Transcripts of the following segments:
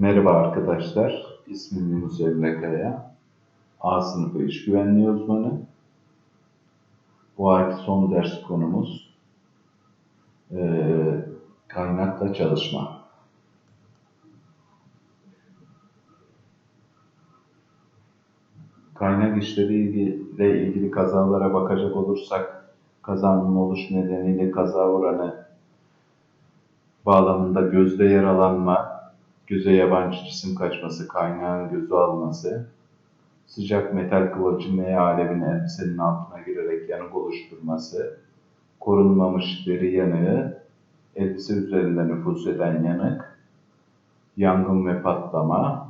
Merhaba arkadaşlar, ismim Yunus Emre Kaya. A sınıfı iş güvenliği uzmanı. Bu ayki son ders konumuz eee, kaynakla çalışma. Kaynak işleriyle ilgili kazalara bakacak olursak, kazanın oluş nedeniyle kaza oranı bağlamında gözde yaralanma, göze yabancı cisim kaçması, kaynağın gözü alması, sıcak metal kıvılcım veya alevin elbisenin altına girerek yanık oluşturması, korunmamış deri yanığı, elbise üzerinde nüfuz eden yanık, yangın ve patlama,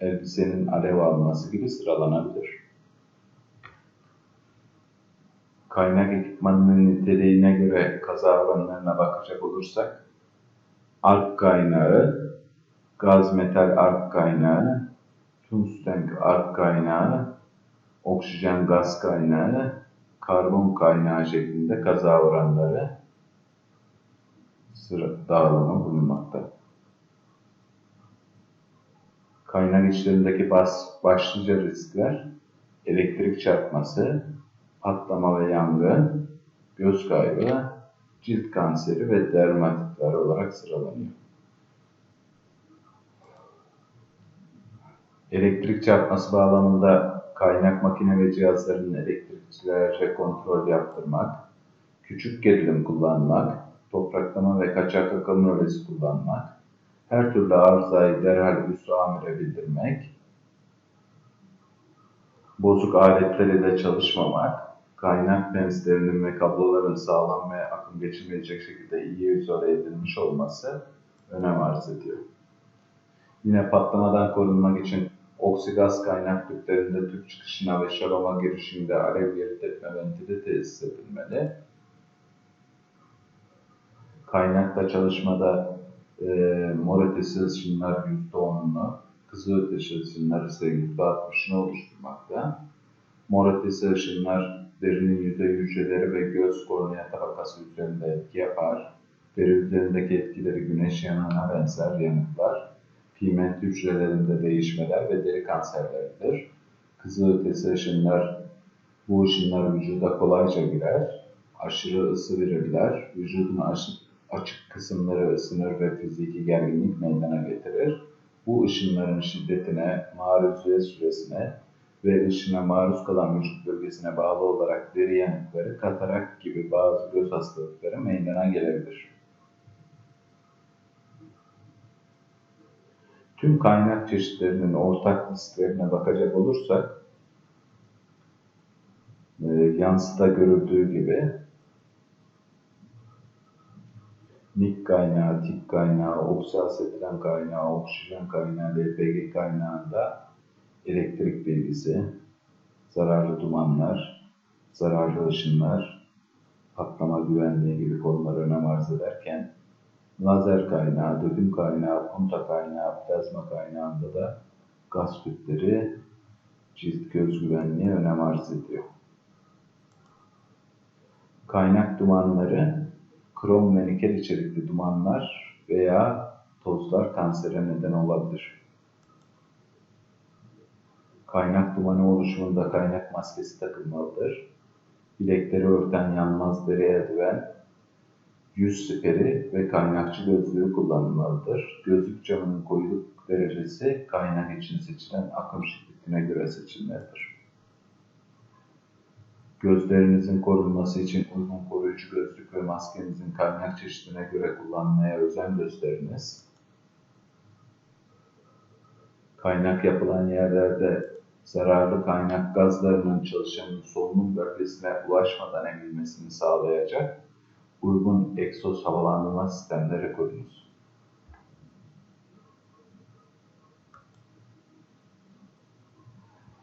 elbisenin alev alması gibi sıralanabilir. Kaynak ekipmanının niteliğine göre kaza oranlarına bakacak olursak, ark kaynağı, gaz metal ark kaynağı, tungsten ark kaynağı, oksijen gaz kaynağı, karbon kaynağı şeklinde kaza oranları sıra dağılımı bulunmakta. Kaynak içlerindeki bas, başlıca riskler elektrik çarpması, patlama ve yangın, göz kaybı, cilt kanseri ve dermatitler olarak sıralanıyor. Elektrik çarpması bağlamında kaynak makine ve cihazlarının elektrikçilerce kontrol yaptırmak, küçük gerilim kullanmak, topraklama ve kaçak akım rölesi kullanmak, her türlü arızayı derhal üst amire bildirmek, bozuk aletler ile çalışmamak, kaynak lenslerinin ve kabloların sağlam ve akım geçirmeyecek şekilde iyi izole edilmiş olması önem arz ediyor. Yine patlamadan korunmak için oksigaz kaynak tüplerinde tüp çıkışına ve şaroma girişinde alev yeri tepme ventili tesis edilmeli. Kaynakla çalışmada e, mor ötesi ışınlar %10'unu, kızıl ötesi ışınlar ise %60'ını oluşturmakta. Mor ötesi ışınlar derinin yüzey hücreleri ve göz kornea tabakası üzerinde etki yapar. Deri üzerindeki etkileri güneş yanığına benzer yanıklar, pigment hücrelerinde değişmeler ve deri kanserleridir. Kızıl ötesi ışınlar, bu ışınlar vücuda kolayca girer, aşırı ısı verirler, vücudun açık, açık kısımları ısınır ve fiziki gerginlik meydana getirir. Bu ışınların şiddetine, maruziyet süresine, ve ışına maruz kalan vücut bölgesine bağlı olarak deri yanıkları, katarak gibi bazı göz hastalıkları meydana gelebilir. Tüm kaynak çeşitlerinin ortak risklerine bakacak olursak, e, yansıda görüldüğü gibi nik kaynağı, tik kaynağı, oksiasetilen kaynağı, oksijen kaynağı, LPG kaynağında elektrik bilgisi, zararlı dumanlar, zararlı ışınlar, patlama güvenliği gibi konular önem arz ederken, lazer kaynağı, döküm kaynağı, punta kaynağı, plazma kaynağında da gaz kütleri, cilt göz güvenliği önem arz ediyor. Kaynak dumanları, krom ve nikel içerikli dumanlar veya tozlar kansere neden olabilir. Kaynak dumanı oluşumunda kaynak maskesi takılmalıdır. Bilekleri örten yanmaz deri eldiven, yüz siperi ve kaynakçı gözlüğü kullanılmalıdır. Gözlük camının koyuluk derecesi kaynak için seçilen akım şiddetine göre seçilmelidir. Gözlerinizin korunması için uygun koruyucu gözlük ve maskenizin kaynak çeşidine göre kullanmaya özen gösteriniz. Kaynak yapılan yerlerde zararlı kaynak gazlarının çalışanın solunum bölgesine ulaşmadan emilmesini sağlayacak uygun egzoz havalandırma sistemleri kurunuz.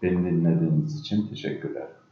Beni dinlediğiniz için teşekkürler.